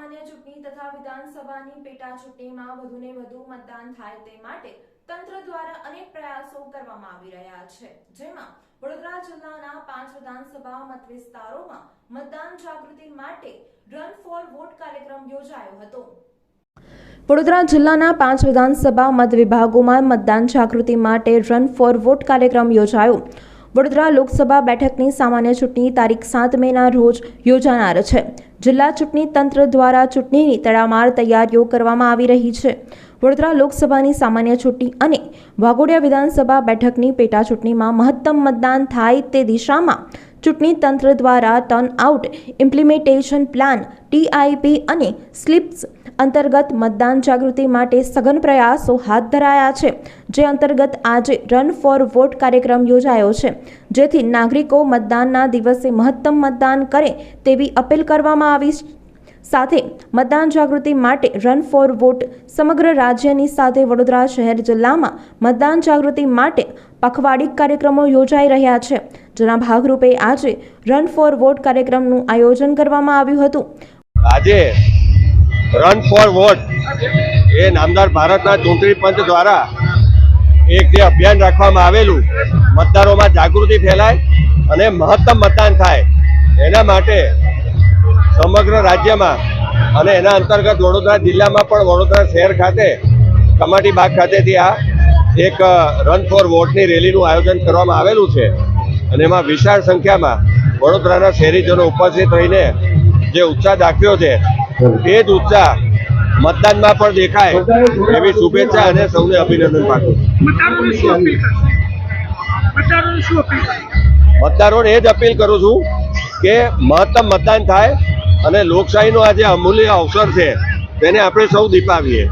સામાન્ય ચૂંટણી તથા વિધાનસભાની પેટા ચૂંટણીમાં વધુને વધુ મતદાન થાય તે માટે તંત્ર દ્વારા અનેક પ્રયાસો કરવામાં આવી રહ્યા છે. જેમાં વડોદરા જિલ્લાના પાંચ વિધાનસભા મત વિસ્તારોમાં મતદાન જાગૃતિ માટે રન ફોર વોટ કાર્યક્રમ યોજાયો હતો. વડોદરા જિલ્લાના પાંચ વિધાનસભા મત વિભાગોમાં મતદાન જાગૃતિ માટે રન ફોર વોટ કાર્યક્રમ યોજાયો. વડોદરા લોકસભા બેઠકની સામાન્ય ચૂંટણી તારીખ સાત મેના રોજ યોજાનાર છે. જિલ્લા ચૂંટણી તંત્ર દ્વારા ચૂંટણીની તડામાર તૈયારીઓ કરવામાં આવી રહી છે. વડોદરા લોકસભાની સામાન્ય ચૂંટણી અને વાઘોડિયા વિધાનસભા બેઠકની પેટા ચૂંટણીમાં મહત્તમ મતદાન થાય તે દિશામાં ચૂંટણી તંત્ર દ્વારા turn out implementation plan TIP અને સ્લીપ્સ અંતર્ગત મતદાન જાગૃતિ માટે સઘન પ્રયાસો હાથ ધરાયા છે, જે અંતર્ગત આજે રન ફોર વોટ કાર્યક્રમ યોજાયો છે, જેથી નાગરિકો મતદાનના દિવસે મહત્તમ મતદાન કરે તેવી અપીલ કરવામાં આવી સાથે મતદાન જાગૃતિ માટે રન ફોર વોટ સમગ્ર રાજ્યની સાથે વડોદરા શહેર જિલ્લામાં મતદાન જાગૃતિ માટે પખવાડિક કાર્યક્રમો યોજાઈ રહ્યા છે જેના ભાગરૂપે આજે રન ફોર વોટ કાર્યક્રમનું આયોજન કરવામાં આવ્યું હતું. આજે રન ફોર વોટ એ નામદાર ભારતના ચૂંટણી પંચ દ્વારા એક જે અભિયાન રાખવામાં આવેલું, મતદારોમાં જાગૃતિ ફેલાય અને મહત્તમ મતદાન થાય. એના માટે સમગ્ર રાજ્યમાં અને એના અંતર્ગત વડોદરા જિલ્લામાં પણ વડોદરા શહેર ખાતે કમાટી બાગ ખાતેથી આ એક રન ફોર વોટની રેલીનું આયોજન કરવામાં આવેલું છે. અને એમાં વિશાળ સંખ્યામાં વડોદરાના શહેરીજનો ઉપસ્થિત રહીને જે ઉત્સાહ દાખવ્યો છે એ જ ઉત્સાહ મતદાનમાં પણ દેખાય એવી શુભેચ્છા અને સૌને અભિનંદન પાઠવું મતદારોને એ જ અપીલ કરું છું કે મહત્તમ મતદાન થાય અને લોકશાહીનો આ જે અમૂલ્ય અવસર છે તેને આપણે સૌ દીપાવીએ.